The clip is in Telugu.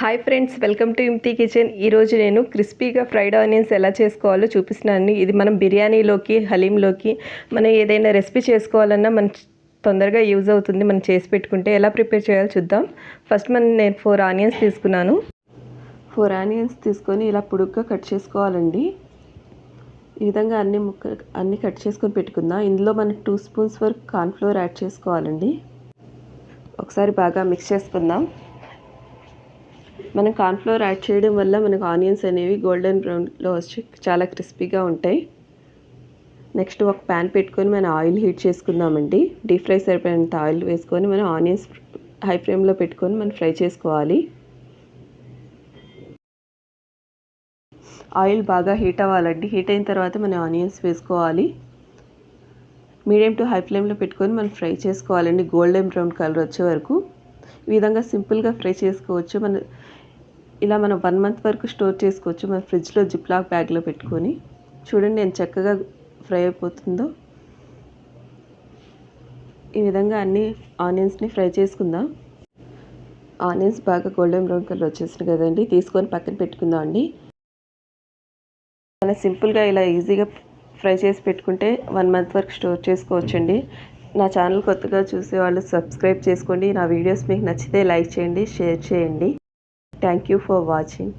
Hi friends welcome to Imti kitchen ఈరోజు నేను క్రిస్పీగా ఫ్రైడ్ ఆనియన్స్ ఎలా చేసుకోవాలో చూపిస్తున్నాను. ఇది మనం బిర్యానీలోకి హలీంలోకి మనం ఏదైనా రెసిపీ చేసుకోవాలన్నా మన తొందరగా యూజ్ అవుతుంది. మనం చేసి పెట్టుకుంటే ఎలా ప్రిపేర్ చేయాలో చూద్దాం. ఫస్ట్ మనం నేను ఫోర్ ఆనియన్స్ తీసుకున్నాను. ఫోర్ ఆనియన్స్ తీసుకొని ఇలా పొడుగ్గా కట్ చేసుకోవాలండి. ఈ విధంగా అన్ని ముక్క అన్ని కట్ చేసుకొని పెట్టుకుందాం. ఇందులో మనం టూ స్పూన్స్ వరకు కార్న్ఫ్లోర్ యాడ్ చేసుకోవాలండి. ఒకసారి బాగా మిక్స్ చేసుకుందాం. మనం కార్న్ఫ్లోర్ యాడ్ చేయడం వల్ల మనకు ఆనియన్స్ అనేవి గోల్డెన్ బ్రౌన్లో వచ్చి చాలా క్రిస్పీగా ఉంటాయి. నెక్స్ట్ ఒక ప్యాన్ పెట్టుకొని మనం ఆయిల్ హీట్ చేసుకుందామండి. డీప్ ఫ్రై సరిపోయినంత ఆయిల్ వేసుకొని మనం ఆనియన్స్ హై ఫ్లేమ్లో పెట్టుకొని మనం ఫ్రై చేసుకోవాలి. ఆయిల్ బాగా హీట్ అవ్వాలండి. హీట్ అయిన తర్వాత మనం ఆనియన్స్ వేసుకోవాలి. మీడియం టు హై ఫ్లేమ్లో పెట్టుకొని మనం ఫ్రై చేసుకోవాలండి. గోల్డెన్ బ్రౌన్ కలర్ వచ్చే వరకు. ఈ విధంగా సింపుల్గా ఫ్రై చేసుకోవచ్చు. మన ఇలా మనం వన్ మంత్ వరకు స్టోర్ చేసుకోవచ్చు. మన ఫ్రిడ్జ్లో జిప్లాక్ బ్యాగ్లో పెట్టుకొని. చూడండి నేను చక్కగా ఫ్రై అయిపోతుందో. ఈ విధంగా అన్ని ఆనియన్స్ని ఫ్రై చేసుకుందాం. ఆనియన్స్ బాగా గోల్డెన్ బ్రౌన్ కలర్ వచ్చేసింది కదండి. తీసుకొని పక్కన పెట్టుకుందాం అండి. మన సింపుల్గా ఇలా ఈజీగా ఫ్రై చేసి పెట్టుకుంటే వన్ మంత్ వరకు స్టోర్ చేసుకోవచ్చండి. నా ఛానల్ కొత్తగా చూసే వాళ్ళు సబ్స్క్రైబ్ చేసుకోండి. నా వీడియోస్ మీకు నచ్చితే లైక్ చేయండి షేర్ చేయండి. Thank you for watching